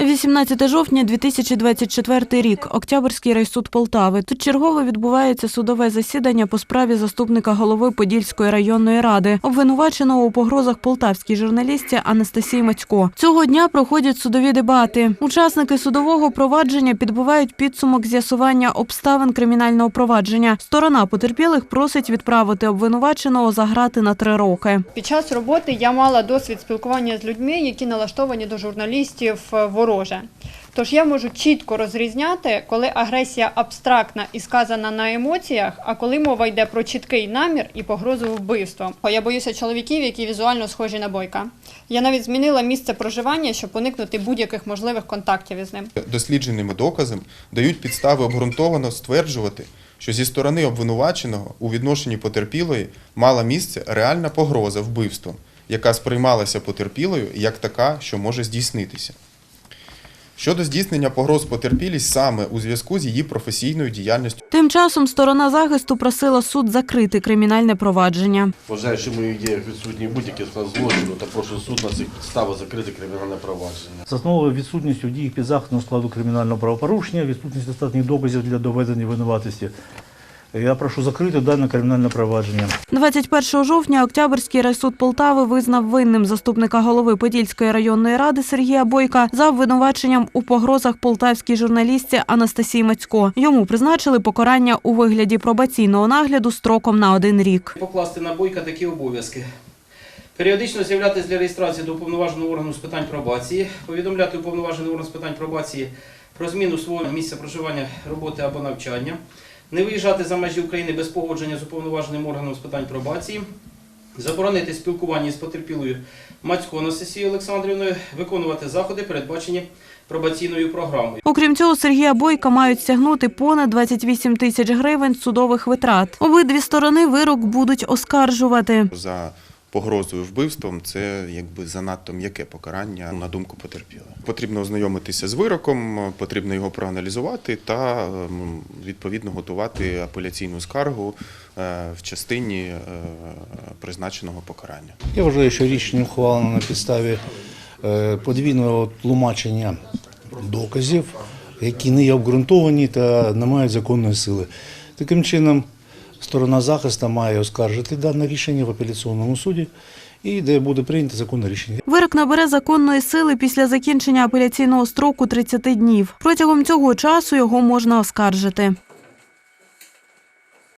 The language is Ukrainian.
18 жовтня 2024 рік. Октябрьський райсуд Полтави. Тут чергово відбувається судове засідання по справі заступника голови Подільської районної ради, обвинуваченого у погрозах полтавській журналістці Анастасії Мацько. Цього дня проходять судові дебати. Учасники судового провадження підбивають підсумок з'ясування обставин кримінального провадження. Сторона потерпілих просить відправити обвинуваченого за грати на три роки. Під час роботи я мала досвід спілкування з людьми, які налаштовані до журналістів е, вороже. Тож я можу чітко розрізняти, коли агресія абстрактна і сказана на емоціях, а коли мова йде про чіткий намір і погрозу вбивством. Я боюся чоловіків, які візуально схожі на бойка. Я навіть змінила місце проживання, щоб уникнути будь-яких можливих контактів із ним. дослідженими доказами дають підстави обґрунтовано стверджувати, що зі сторони обвинуваченого у відношенні потерпілої мала місце реальна погроза вбивством, яка сприймалася потерпілою як така, що може здійснитися. Щодо здійснення погроз потерпілій саме у зв'язку з її професійною діяльністю. Тим часом сторона захисту просила суд закрити кримінальне провадження. Вважаю, що мої моїх відсутні будь-які злочину та прошу суд на цих підставах закрити кримінальне провадження. За основою відсутністю дії підзахисного складу кримінального правопорушення, відсутність достатніх доказів для доведення винуватості. Я прошу закрити дане кримінальне провадження. 21 жовтня Октябрьський райсуд Полтави визнав винним заступника голови Подільської районної ради Сергія Бойка за обвинуваченням у погрозах полтавській журналістці Анастасії Мацько. Йому призначили покарання у вигляді пробаційного нагляду строком на один рік. покласти на бойка такі обов'язки. Періодично з'являтися для реєстрації до уповноваженого органу з питань пробації, повідомляти уповноважений орган з питань пробації про зміну свого місця проживання, роботи або навчання, не виїжджати за межі України без погодження з уповноваженим органом з питань пробації, заборонити спілкування з потерпілою Мацько Анастасією Олександрівною, виконувати заходи, передбачені пробаційною програмою. Окрім цього, Сергія Бойка мають стягнути понад 28 тисяч гривень судових витрат. Обидві сторони вирок будуть оскаржувати. За погрозою вбивством це якби занадто м'яке покарання на думку потерпілого. Потрібно ознайомитися з вироком, потрібно його проаналізувати та ем, відповідно готувати апеляційну скаргу е, в частині е, призначеного покарання. Я вважаю, що рішення ухвалено на підставі е, подвійного тлумачення доказів, які не є обґрунтовані та не мають законної сили. Таким чином, сторона захисту має оскаржити дане рішення в апеляційному суді, і де буде прийнято законне рішення. Вирок набере законної сили після закінчення апеляційного строку 30 днів. Протягом цього часу його можна оскаржити.